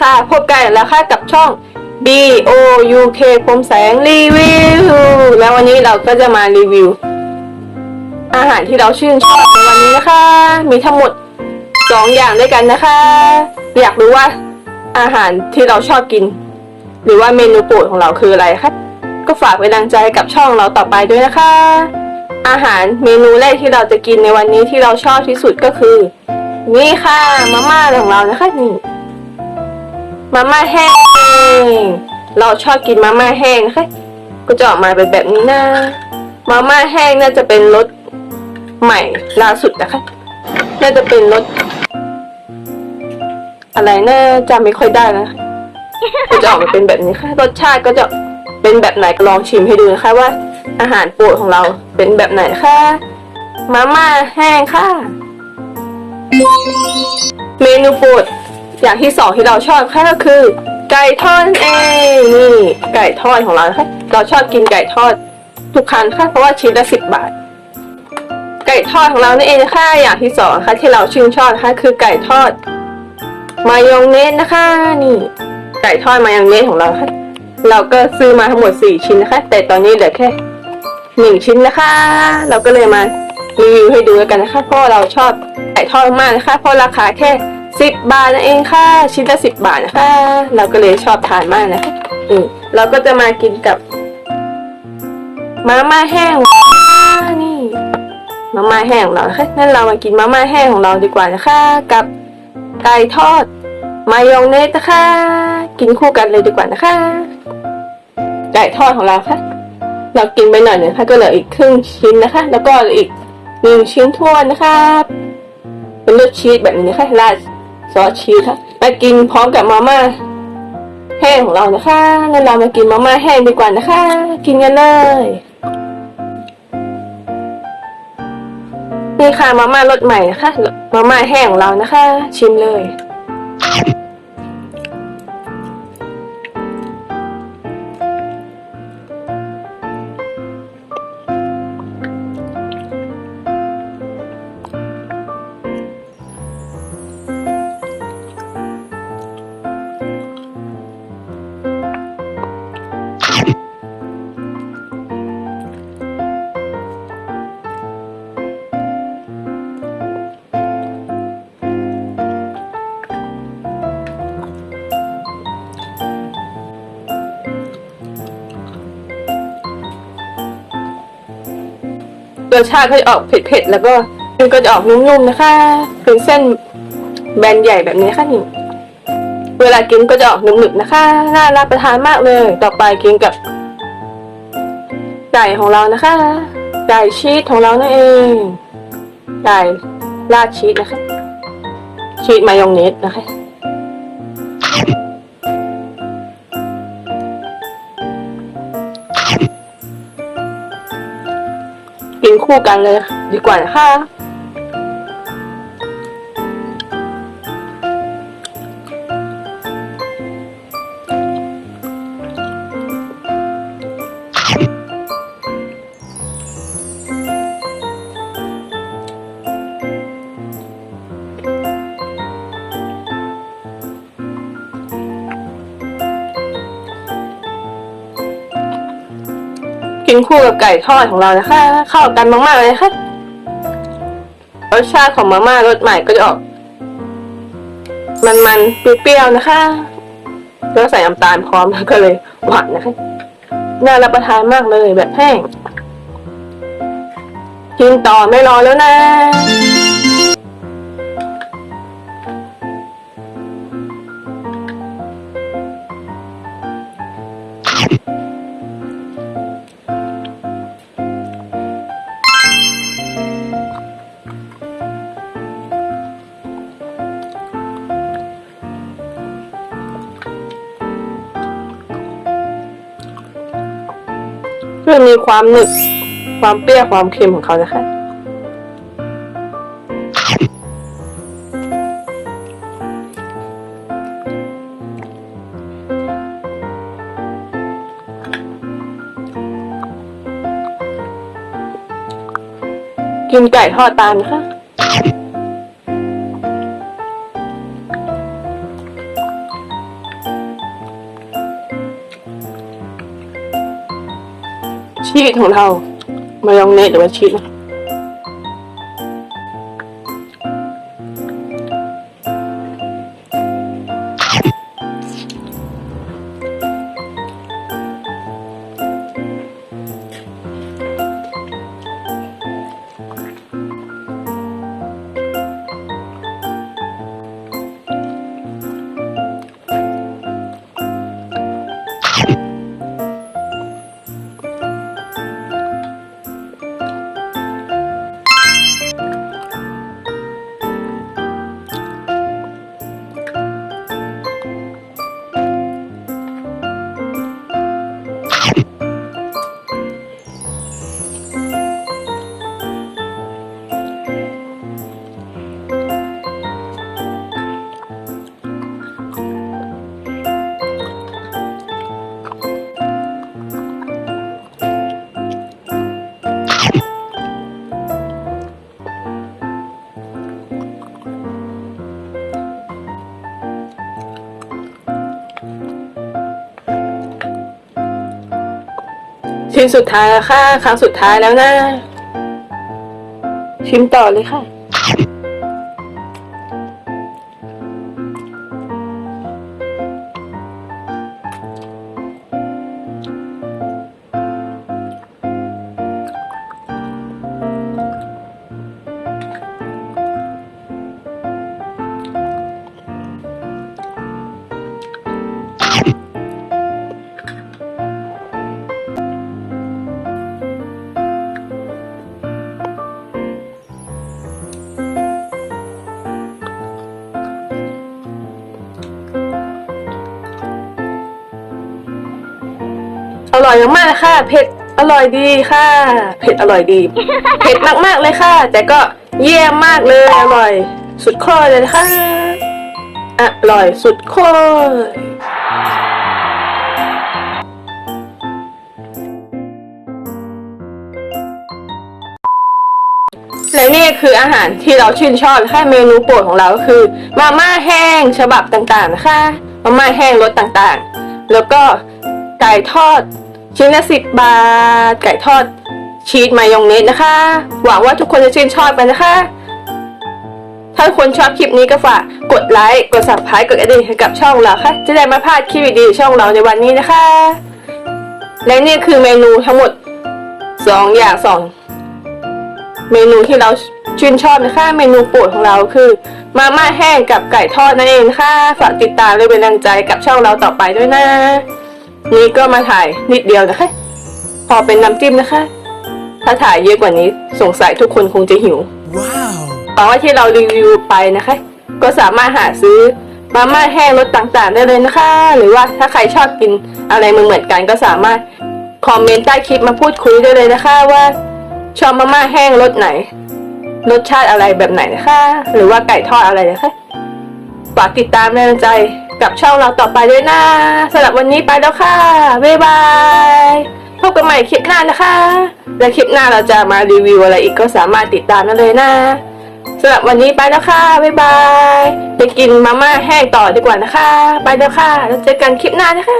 ค่ะ พบกันแล้วค่ะกับช่อง B O U K พรมแสงรีวิว แล้ววันนี้เราก็จะมารีวิว อาหารที่เราชื่นชอบในวันนี้นะคะ มีทั้งหมดสอย่างด้วยกันนะคะ อยากรู้ว่าอาหารที่เราชอบกิน หรือว่าเมนูโปรดของเราคืออะไรคะก็ฝากเป็นกำลังใจกับช่องเราต่อไปด้วยนะคะ อาหารเมนูแรกที่เราจะกินในวันนี้ที่เราชอบที่สุดก็คือ นี่ค่ะมาม่าของเรานะคะนี่ มาม่าแห้ง เราชอบกินมาม่าแห้งนะคะก็จะออกมาเป็นแบบนี้นะมาม่าแห้งน่าจะเป็นรสใหม่ล่าสุดนะคะ น่าจะเป็นรสอะไรน่าจำไม่ค่อยได้นะก็จะออกมาเป็นแบบนี้ค่ะ รสชาติก็จะเป็นแบบไหนลองชิมให้ดูนะคะว่า อาหารโปรดของเราเป็นแบบไหนค่ะมาม่าแห้งค่ะ เมนูโปรด อย่างที่สองที่เราชอบค่ะก็คือ ไก่ทอดนั่นเองนี่ไก่ทอดของเรานะคะเราชอบกินไก่ทอดทุกครั้งค่ะเพราะว่าชิ้นละสิบบาท ไก่ทอดของเรานี่เองนะคะอย่างที่สองนะคะที่เราชื่นชอบนะคะคือไก่ทอด มายองเนสนะคะนี่ไก่ทอดมายองเนสของเราค่ะเราก็ซื้อมาทั้งหมดสี่ชิ้นนะคะ แต่ตอนนี้เหลือแค่หนึ่งชิ้นนะคะ เราก็เลยมารีวิวให้ดูกันนะคะเพราะเราชอบไก่ทอดมากนะคะ เพราะราคาแค่ สิบบาทนั่นเองค่ะชิ้นละสิบบาทนะคะ เราก็เลยชอบทานมากนะคะอืมเราก็จะมากินกับมาม่าแห้งนี่มาม่าแห้งของเรานะคะนั่นเรามากินมาม่าแห้งของเราดีกว่านะคะ กับไก่ทอด มายองเนสนะคะ กินคู่กันเลยดีกว่านะคะไก่ทอดของเราค่ะ เรากินไปหน่อยหนึงค่ะก็เหลืออีกครึ่งชิ้นนะคะ แล้วก็เหลืออีกหนึ่งชิ้นทวนนะคะเป็นรสชีสแบบนี้นะคะราด ซอสชีสค่ะมากินพร้อมกับมาม่าแห้งของเรานะคะงั้นเรามากินมาม่าแห้งดีกว่านะคะ กินกันเลยนี่ค่ะมาม่ารสใหม่นะคะมาม่าแห้งของเรานะคะ ชิมเลย รสชาติก็จะออกเผ็ดๆแล้วก็มันก็จะออกนุ่มๆนะคะเป็นเส้นแบนใหญ่แบบนี้ค่ะนี่เวลากินก็จะออกหนึบๆนะคะ น่ารับประทานมากเลย ต่อไปกินกับไก่ของเรานะคะไก่ชีสของเรานั่นเองไก่ราดชีสนะคะ ชีสมายองเนสนะคะ กินคู่กันเล กินคู่กับไก่ทอดของเรานะคะเข้ากันมากๆเลยค่ะรสชาติของมาม่ารสใหม่ก็จะออก มันๆเปรี้ยวๆนะคะ แล้วใส่น้ำตาลพร้อมก็เลยหวานนะคะน่ารับประทานมากเลยแบบแห้งกินต่อไม่รอแล้วนะ เพื่อมีความหนึบความเปรี้ยวความเค็มของเขานะคะ กินไก่ทอดตามนะคะ สของเรา มายองเนสหรือว่าชีสนะ นสุดท้ายแล้วค่ะ ครั้งสุดท้ายแล้วนะ ชิมต่อเลยค่ะ ร่อยมากๆเลยค่ะ เผ็ดอร่อยดีค่ะ เผ็ดอร่อยดี เผ็ดมากๆเลยค่ะ แต่ก็เยี่ยมมากเลยอร่อย สุดโคตรเลยค่ะอร่อยสุดโคตรและนี่คืออาหารที่เราชื่นชอบค่ะเมนูโปรดของเราก็คือ มาม่าแห้งฉบับต่างๆนะคะมาม่าแห้งรสต่างๆ แล้วก็ไก่ทอด ชิ้นละสิบบาท ไก่ทอดชีสมายองเนสนะคะ หวังว่าทุกคนจะชื่นชอบกันนะคะ ถ้าคนชอบคลิปนี้ก็ฝากกดไลค์กด subscribe กดกระดิ่งให้กับช่องเราค่ะ จะได้ไม่พลาดคลิปดีๆช่องเราในวันนี้นะคะ และนี่คือเมนูทั้งหมดสองอย่างสองเมนูที่เราชื่นชอบนะคะ เมนูโปรดของเราคือ มาม่าแห้งกับไก่ทอดนั่นเองค่ะ ฝากติดตามและเป็นกำลังใจกับช่องเราต่อไปด้วยนะ นี่ก็มาถ่ายนิดเดียวนะคะ พอเป็นน้ำจิ้มนะคะ ถ้าถ่ายเยอะกว่านี้สงสัยทุกคนคงจะหิว Wow. หวังว่าที่เรารีวิวไปนะคะ ก็สามารถหาซื้อมาม่าแห้งรสต่างๆ ได้เลยนะคะ หรือว่าถ้าใครชอบกินอะไรเหมือนๆกันก็สามารถคอมเมนต์ใต้คลิปมาพูดคุยได้เลยนะคะว่า ชอบมาม่าแห้งรสไหน รสชาติอะไรแบบไหนนะคะ หรือว่าไก่ทอดอะไรนะคะฝากติดตามแรงใจ กับช่องเราต่อไปด้วยนะสำหรับวันนี้ไปแล้วค่ะ บ๊ายบาย พบกันใหม่คลิปหน้านะคะ และคลิปหน้าเราจะมารีวิวอะไรอีกก็สามารถติดตามได้เลยนะสำหรับวันนี้ไปแล้วค่ะ บ๊ายบาย ไปกินมาม่าแห้งต่อดีกว่านะคะ ไปแล้วค่ะ แล้วเจอกันคลิปหน้านะคะ